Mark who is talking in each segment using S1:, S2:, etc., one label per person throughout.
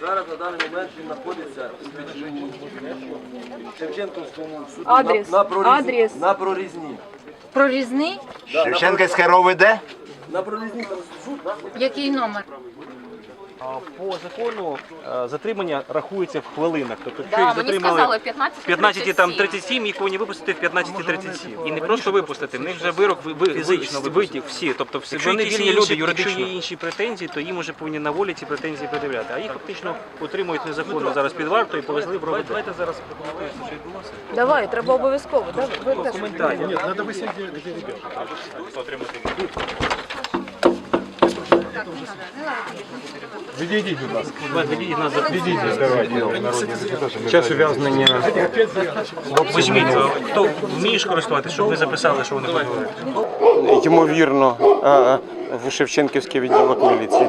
S1: Зараз на даний момент він знаходиться у відділенні в Шевченківському суді
S2: Адрес.
S1: на, на, прорізні,
S2: Адрес.
S1: на прорізні.
S2: Прорізний?
S1: Да, на,
S3: Шевченківське РОВ де?
S1: на прорізні там суд, да?
S2: Який номер?
S4: По закону е, затримання рахується в хвилинах. Тобто, якщо
S2: Да,
S4: їх затримали
S2: сказали 15
S4: в 15 там 37, їх повинні випустити в 15.37. І не просто випустити, в них вже вирок ви- ви- фізично витік всі. Тобто всі вони вільні люди юридично. Якщо є інші претензії, то їм вже повинні на волі ці претензії пред'являти. А їх фактично утримують незаконно зараз під вартою і повезли в робити. Давайте зараз прокоментуємо, що відбулося.
S2: Давай, треба обов'язково. Давай, ви теж.
S4: Коментарі.
S5: Відійдіть, будь ласка.
S4: Ведіть нас
S5: Час ув'язнення.
S4: Візьміть, хто вмієш користуватися, щоб ви записали, що вони будуть.
S5: Ймовірно, в Шевченківський відділок міліції.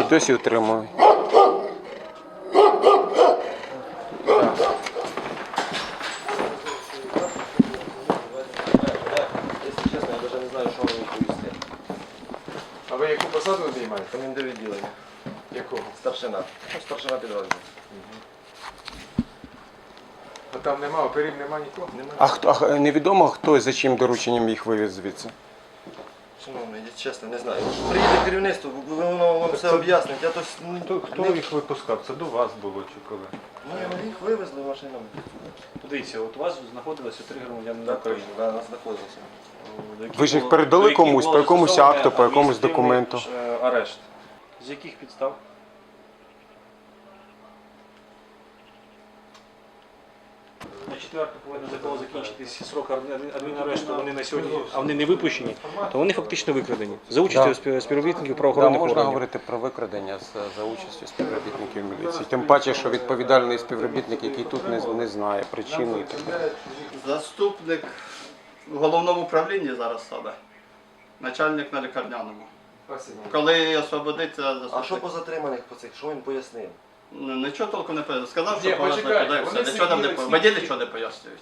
S5: І, досі утримують.
S1: Якщо чесно, я навіть не знаю, що вам відповісти.
S5: А ви яку посаду займаєте?
S1: Командир відділення.
S5: Якого?
S1: Старшина. Ну, старшина підрозділу.
S5: А там нема, оперів нема нікого?
S1: Немає.
S5: А хто а невідомо хто за чим дорученням їх вивіз звідси?
S1: Шановний, я чесно не знаю. Приїде керівництво, воно вам все об'яснить. Я то с- ну,
S5: Хто, хто
S1: не-
S5: їх випускав? Це до вас було чи коли?
S1: Ну, їх вивезли машинами.
S4: Дивіться, от у вас знаходилося три громадянина
S1: Так,
S4: України.
S1: точно, да, нас знаходилося.
S4: до яких
S5: Ви ж їх
S4: було-
S5: передали
S4: до яких
S5: комусь,
S4: було
S5: по якомусь
S4: застосоване
S5: акту, по якомусь
S4: адміністративний,
S5: документу?
S4: е, Арешт. З яких підстав? Четверту повинен закону закінчитися срок адмін- адмінарешту, вони на сьогодні, а вони не випущені, то вони фактично викрадені. За участю спів- співробітників
S5: Да,
S4: правоохоронних
S5: можна
S4: органів.
S5: говорити про викрадення за, за участю співробітників міліції. Тим паче, що відповідальний співробітник, який тут не, не знає причини і так далі.
S6: Заступник в головному управлінні зараз саме. Начальник на лікарняному. Коли освободиться
S1: А що
S6: заступник.
S1: по затриманих по цих? Що він пояснив?
S6: Нічого толком не пояснив. Сказав, що
S7: Ні, вони
S6: Нічого там не
S7: сиділи
S6: по- Мені
S7: ті-
S6: нічого не пояснюють.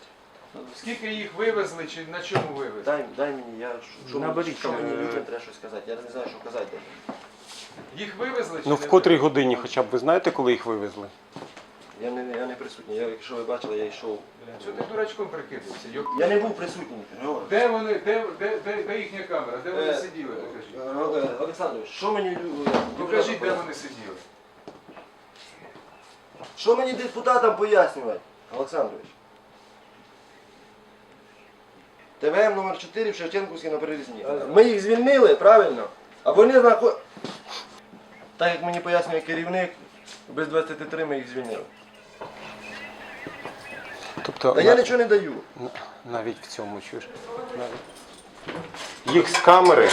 S7: Скільки їх вивезли чи на чому вивезли?
S1: Дай, дай мені, я що, що, мені-
S4: Наберіть,
S1: що мені
S4: е,
S1: людям треба щось сказати. Я не знаю, що казати.
S7: Їх вивезли чи
S5: Ну
S7: не
S5: в котрій годині хоча б ви знаєте, коли їх вивезли?
S1: Я не, я не присутній. Я, якщо ви бачили, я йшов.
S7: Чого ти дурачком прикидався? Йоп.
S1: Я не був присутній. Григорій.
S7: Де вони, де, де, де, де їхня камера? Де вони
S1: Е,
S7: сиділи? Покажіть.
S1: Е, е, Олександрович, що мені лю-
S7: Покажіть, де вони сиділи.
S1: Що мені депутатам пояснювати, Олександрович? ТВМ номер 4 в Шевченківській на перерізні. Ми їх звільнили, правильно? А вони знаходять. Так як мені пояснює керівник, без 23 ми їх звільнили.
S5: Тобто
S1: Та я нічого не даю.
S5: на- навіть в цьому чуєш. Навіть. Їх з камери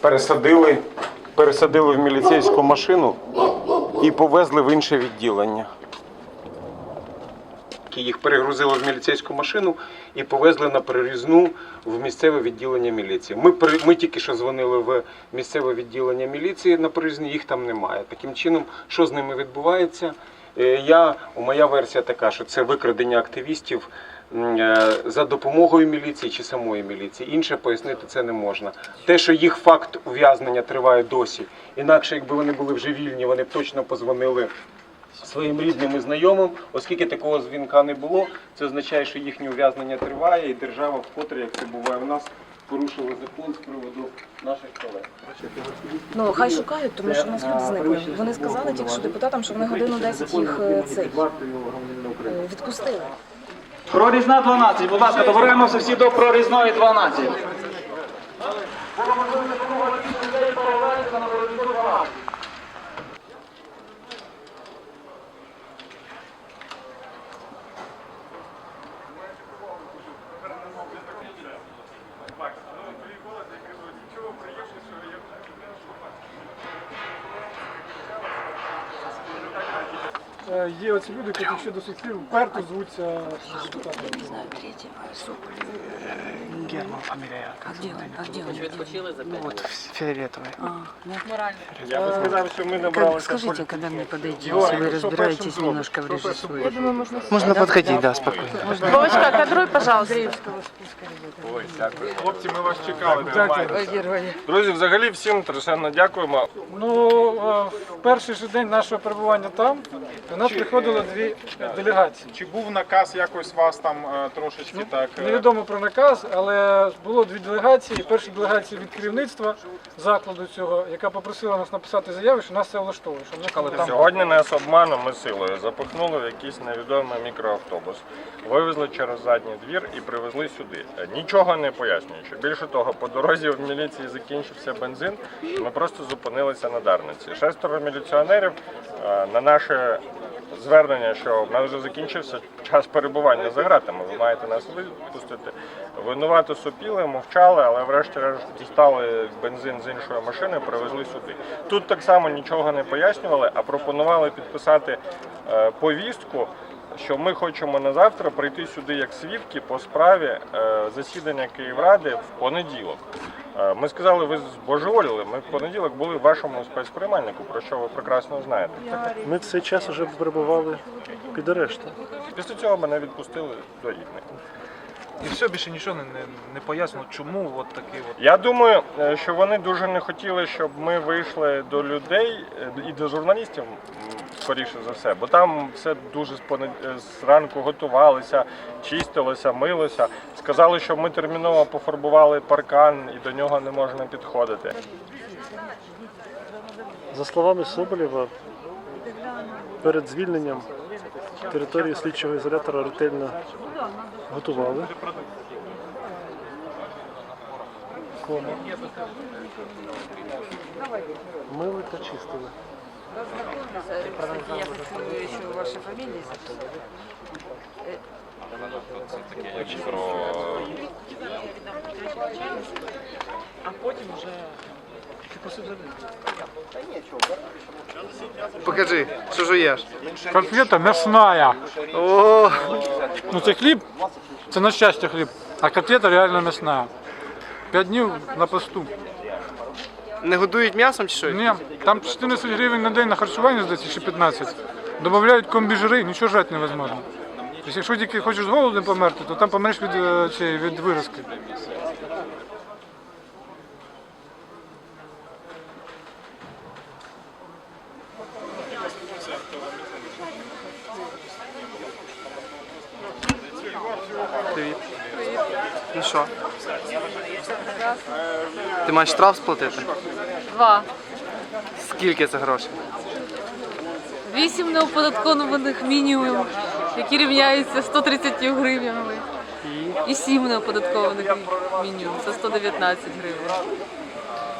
S5: пересадили, пересадили в міліцейську машину і повезли в інше відділення. Їх перегрузили в міліцейську машину і повезли на перерізну в місцеве відділення міліції. Ми, ми тільки що дзвонили в місцеве відділення міліції на перерізні, їх там немає. Таким чином, що з ними відбувається? Е, Я, моя версія така, що це викрадення активістів за допомогою міліції чи самої міліції. Інше пояснити це не можна. Те, що їх факт ув'язнення триває досі. Інакше, якби вони були вже вільні, вони б точно позвонили своїм рідним і знайомим, оскільки такого дзвінка не було, це означає, що їхнє ув'язнення триває, і держава вкотре, як це буває в нас, порушила закон з приводу наших колег.
S2: Ну, хай шукають, тому що у нас люди зникли. Вони сказали тільки що депутатам, що вони годину 10 їх е, цей, е, відпустили.
S8: Прорізна 12, будь ласка, доберемося всі до прорізної 12.
S3: Є оці люди, які ще до сих пір вперто звуться депутатами.
S2: Не знаю, третьего, Герман фамилия. А где он? А где он?
S9: Ну вот фиолетовый.
S2: А, да.
S5: Я би сказав, що ми
S9: Как, скажите, когда мне подойти, если вы разбираетесь немножко в режиссуре.
S2: Можно
S9: подходить, да, спокойно.
S2: Вовочка, кадруй, пожалуйста.
S5: Хлопці, ми вас чекали.
S3: Дякую.
S5: Друзі, взагалі всім страшенно дякуємо.
S3: Ну, е, в перший же день нашого перебування там нас приходило дві е, делегації.
S10: Чи був наказ якось вас там е, трошечки так? е,
S3: Невідомо про наказ, але було дві делегації. Перша делегація від керівництва закладу цього, яка попросила нас написати заяву, що нас це влаштовує. Що ми коли там
S11: Сьогодні нас обманом і силою запихнули в якийсь невідомий мікроавтобус, вивезли через задній двір і привезли сюди, нічого не пояснюючи. Більше того, по дорозі в міліції закінчився бензин, ми просто зупинилися на Дарниці. Шестеро міліціонерів е, на наше звернення, що в нас вже закінчився час перебування за ґратами, ви маєте нас випустити. Винувато сопіли, мовчали, але врешті-решт дістали бензин з іншої машини, привезли сюди. Тут так само нічого не пояснювали, а пропонували підписати е, повістку, що ми хочемо на завтра прийти сюди як свідки по справі е, засідання Київради в понеділок. Е, Ми сказали, ви збожеволіли. Ми в понеділок були в вашому спецприймальнику, про що ви прекрасно знаєте.
S3: ми цей час вже перебували під арештом.
S11: Після цього мене відпустили до рідних.
S4: І все більше нічого не, не, не пояснено, чому от такий от.
S11: Я думаю, е, що вони дуже не хотіли, щоб ми вийшли до людей і до журналістів, скоріше за все, бо там все дуже е, зранку готувалися, чистилося, милося. Сказали, що ми терміново пофарбували паркан і до нього не можна підходити.
S3: За словами Соболєва, перед звільненням території слідчого ізолятора ретельно готували. Мили та чистили.
S9: Я хочу еще ваши фамилии
S8: Покажи, що жуєш.
S3: Конфета мясная.
S8: О,
S3: Ну це хліб, це на щастя хліб, а котлета реально мясная. П'ять днів на посту.
S8: Не годують м'ясом чи що?
S3: Ні, там 14 гривень на день на харчування, здається, чи 15. Добавляють комбіжири, нічого жрати невозможно. Тобто, якщо тільки хочеш з голоду померти, то там помреш від, е, цієї, від виразки.
S8: Привіт. Ну що? Ти маєш штраф сплатити?
S9: Два.
S8: Скільки це грошей?
S9: Вісім неоподаткованих мінімумів, які рівняються 130 гривнями. І сім неоподаткованих мінімум, це 119 гривень.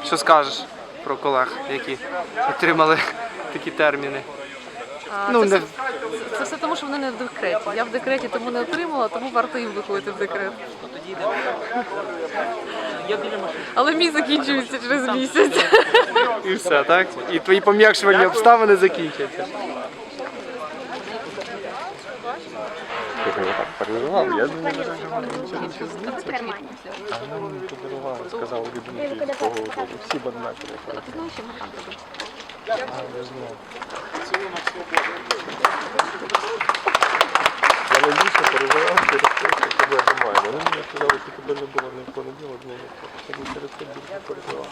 S8: Що скажеш про колег, які отримали такі терміни?
S9: А,
S8: Ну,
S9: це,
S8: не-
S9: все, це все тому, що вони не в декреті. Я в декреті тому не отримала, тому варто їм виходити в декрет. Але мій закінчується через місяць.
S8: І все, так? І твої пом'якшувальні обставини закінчаться.
S11: Я так переживав, я думаю, що А вони мені подарували, сказали відмити з того дому. Всі б однакові. Я найбільше переживав через тебе немає. Вони мені сказали, що тебе не було ні в понеділок, ні в більше переживав.